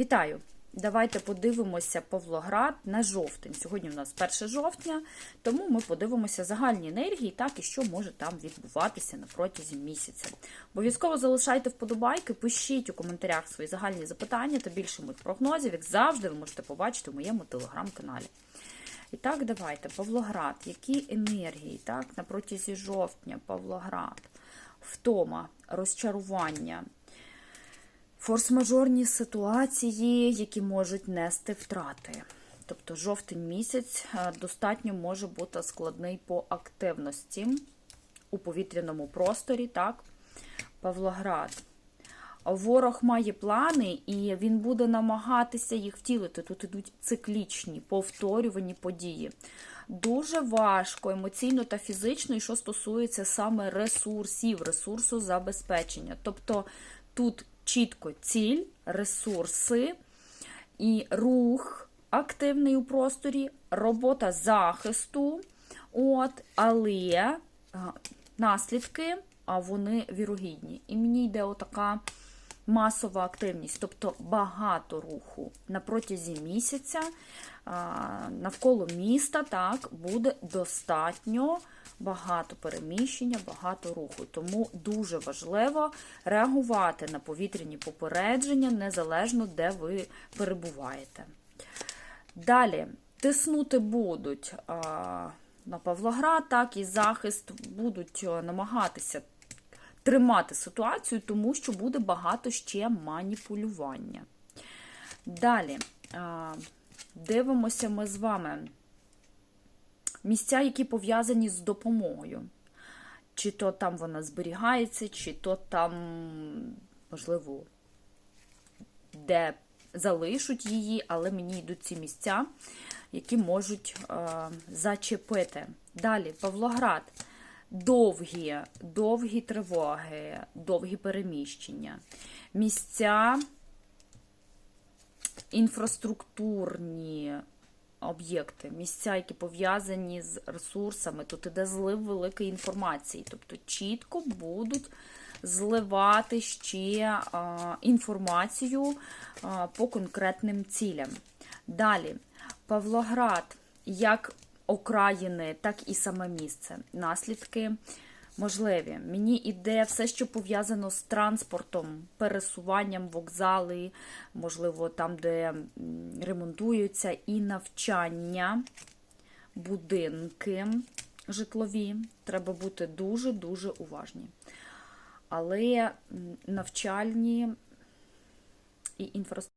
Вітаю! Давайте подивимося Павлоград на жовтень. Сьогодні у нас 1 жовтня, тому ми подивимося загальні енергії, так і що може там відбуватися на протязі місяця. Обов'язково залишайте вподобайки, пишіть у коментарях свої загальні запитання та більше моїх прогнозів, як завжди, ви можете побачити у моєму телеграм-каналі. І так, давайте, Павлоград, які енергії так, на протязі жовтня, Павлоград, втома, розчарування. Форс-мажорні ситуації, які можуть нести втрати. Тобто жовтень місяць е, достатньо може бути складний по активності у повітряному просторі, так? Павлоград. Ворог має плани, і він буде намагатися їх втілити. Тут ідуть циклічні, повторювані події. Дуже важко емоційно та фізично, і що стосується саме ресурсів, ресурсу забезпечення. Тобто тут чітко ціль, ресурси і рух активний у просторі, робота захисту, от, але а, наслідки, а вони вірогідні. І мені йде отака масова активність, тобто багато руху на протязі місяця навколо міста так буде достатньо багато переміщення, багато руху. Тому дуже важливо реагувати на повітряні попередження незалежно де ви перебуваєте. Далі тиснути будуть на Павлоград, так і захист будуть намагатися тримати ситуацію, тому що буде багато ще маніпулювання. Далі дивимося ми з вами місця, які пов'язані з допомогою. Чи то там вона зберігається, чи то там, можливо, де залишуть її, але мені йдуть ці місця, які можуть е, зачепити. Далі, Павлоград. Довгі, довгі тривоги, довгі переміщення. Місця інфраструктурні об'єкти, місця, які пов'язані з ресурсами. Тут іде злив великої інформації. Тобто чітко будуть зливати ще а, інформацію а, по конкретним цілям. Далі, Павлоград, як окраїни, так і саме місце. Наслідки можливі. Мені іде все, що пов'язано з транспортом, пересуванням, вокзали, можливо, там, де ремонтуються, і навчання, будинки житлові. Треба бути дуже-дуже уважні. Але навчальні і інфраструктурні.